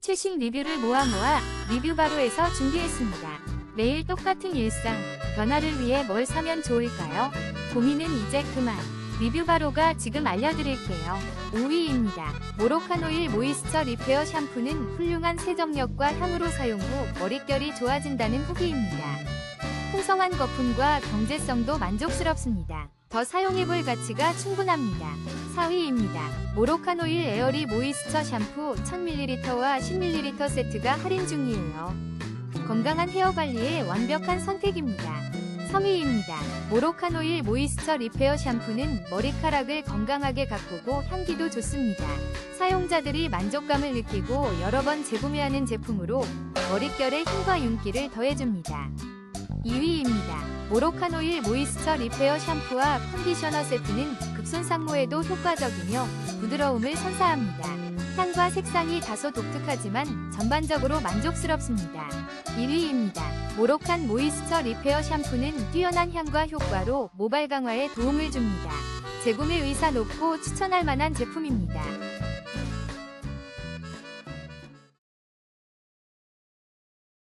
최신 리뷰를 모아 모아 리뷰 바로에서 준비했습니다. 매일 똑같은 일상, 변화를 위해 뭘 사면 좋을까요? 고민은 이제 그만. 리뷰 바로가 지금 알려드릴게요. 5위입니다. 모로칸 오일 모이스처 리페어 샴푸는 훌륭한 세정력과 향으로 사용 후 머릿결이 좋아진다는 후기입니다. 풍성한 거품과 경제성도 만족스럽습니다. 더 사용해볼 가치가 충분합니다. 4위입니다. 모로칸 오일 에어리 모이스처 샴푸 1000ml와 10ml 세트가 할인 중이에요. 건강한 헤어 관리에 완벽한 선택입니다. 3위입니다. 모로칸 오일 모이스처 리페어 샴푸는 머리카락을 건강하게 가꾸고 향기도 좋습니다. 사용자들이 만족감을 느끼고 여러 번 재구매하는 제품으로 머릿결에 힘과 윤기를 더해줍니다. 2위입니다. 모로칸 오일 모이스처 리페어 샴푸와 컨디셔너 세트는 극손상모에도 효과적이며 부드러움을 선사합니다. 향과 색상이 다소 독특하지만 전반적으로 만족스럽습니다. 1위입니다. 모로칸 모이스처 리페어 샴푸는 뛰어난 향과 효과로 모발 강화에 도움을 줍니다. 재구매 의사 높고 추천할 만한 제품입니다.